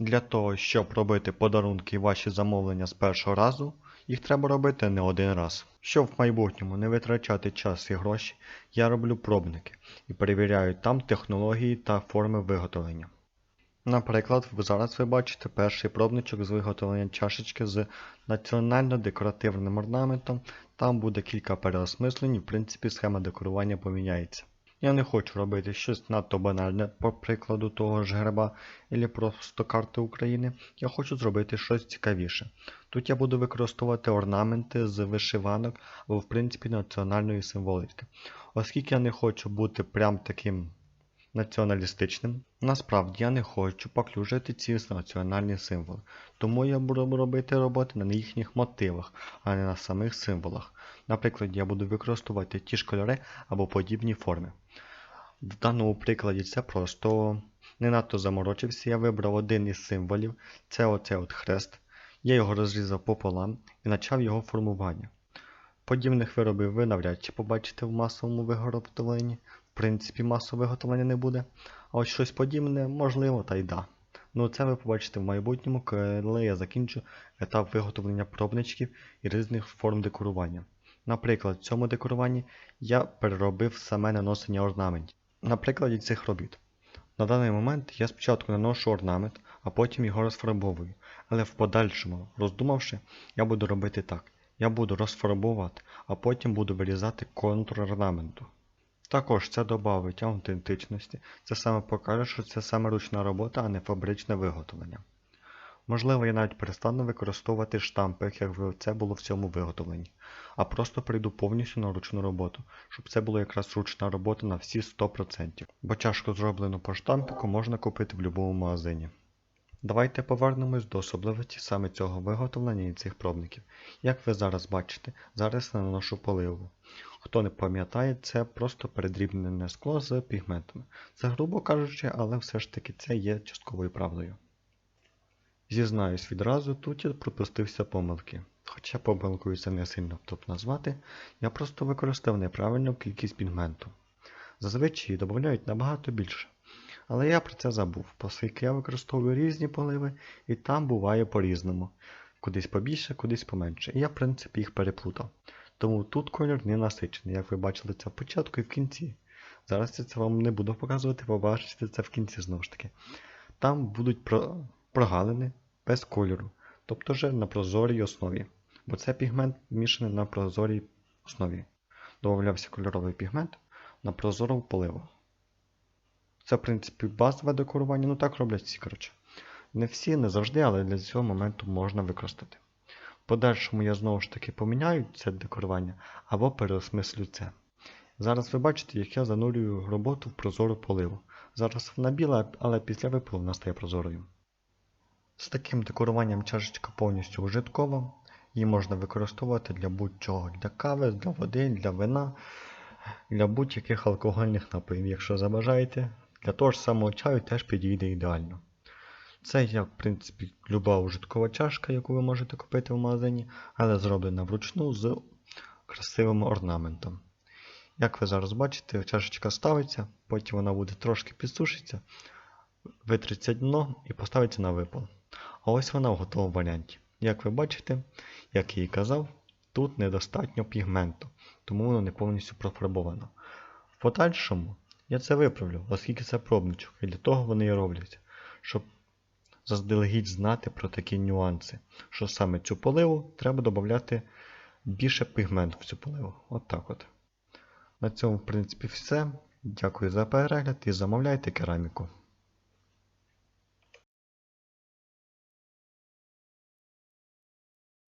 Для того, щоб робити подарунки і ваші замовлення з першого разу, їх треба робити не один раз. Щоб в майбутньому не витрачати час і гроші, я роблю пробники і перевіряю там технології та форми виготовлення. Наприклад, зараз ви бачите перший пробничок з виготовлення чашечки з національно-декоративним орнаментом. Там буде кілька переосмислень, і в принципі схема декорування поміняється. Я не хочу робити щось надто банальне, по прикладу того ж герба, або просто карти України. Я хочу зробити щось цікавіше. Тут я буду використовувати орнаменти з вишиванок або в принципі національної символіки. Оскільки я не хочу бути прям таким націоналістичним, насправді я не хочу поклюжити ці національні символи. Тому я буду робити роботи на їхніх мотивах, а не на самих символах. Наприклад, я буду використовувати ті ж кольори або подібні форми. В даному прикладі це просто не надто заморочився. Я вибрав один із символів, це оцей от хрест. Я його розрізав пополам і почав його формування. Подібних виробів ви навряд чи побачите в масовому виготовленні. Принципі, масового виготовлення не буде. А ось щось подібне, можливо, та й да. Ну це ви побачите в майбутньому, коли я закінчу етап виготовлення пробничків і різних форм декорування. Наприклад, в цьому декоруванні я переробив саме наносення орнаментів. На прикладі цих робіт. На даний момент я спочатку наношу орнамент, а потім його розфарбовую. Але в подальшому, роздумавши, я буду робити так. Я буду розфарбовувати, а потім буду вирізати контур орнаменту. Також це додавить аутентичності, це саме покаже, що це саме ручна робота, а не фабричне виготовлення. Можливо, я навіть перестану використовувати штампи, як це було в цьому виготовленні, а просто прийду повністю на ручну роботу, щоб це було якраз ручна робота на всі 100%. Бо чашку зроблену по штампику можна купити в будь-якому магазині. Давайте повернемось до особливості саме цього виготовлення і цих пробників. Як ви зараз бачите, зараз я наношу поливу. Хто не пам'ятає, це просто передрібнене скло з пігментами. Це грубо кажучи, але все ж таки це є частковою правдою. Зізнаюсь відразу, тут я пропустився помилки. Хоча помилкою це не сильно топ назвати, я просто використав неправильну кількість пігменту. Зазвичай додають набагато більше. Але я про це забув, оскільки я використовую різні поливи, і там буває по-різному. Кудись побільше, кудись поменше. І я, в принципі, їх переплутав. Тому тут колір не насичений, як ви бачили це в початку і в кінці. Зараз я це вам не буду показувати, побачите це в кінці знову ж таки. Там будуть про... прогалини без кольору, тобто вже на прозорій основі. Бо це пігмент вмішаний на прозорій основі. Додавався кольоровий пігмент на прозору поливу. Це, в принципі, базове декорування, ну так роблять всі, коротше. Не всі, не завжди, але для цього моменту можна використати. Подальшому я знову ж таки поміняю це декорування або переосмислю це. Зараз ви бачите, як я занурюю роботу в прозору поливу. Зараз вона біла, але після випилу вона стає прозорою. З таким декоруванням чашечка повністю ужиткова. Її можна використовувати для будь-чого, для кави, для води, для вина, для будь-яких алкогольних напоїв, якщо забажаєте. Для того ж самого чаю теж підійде ідеально. Це як, в принципі, люба ужиткова чашка, яку ви можете купити в магазині, але зроблена вручну з красивим орнаментом. Як ви зараз бачите, чашечка ставиться, потім вона буде трошки підсушиться, витриться дно і поставиться на випал. А ось вона в готовому варіанті. Як ви бачите, як я і казав, тут недостатньо пігменту, тому воно не повністю профарбовано. В подальшому я це виправлю, оскільки це пробничок, і для того вони і робляться, щоб заздалегідь знати про такі нюанси, що саме цю поливу треба додати більше пігменту в цю поливу. От так от. На цьому, в принципі, все. Дякую за перегляд і замовляйте кераміку.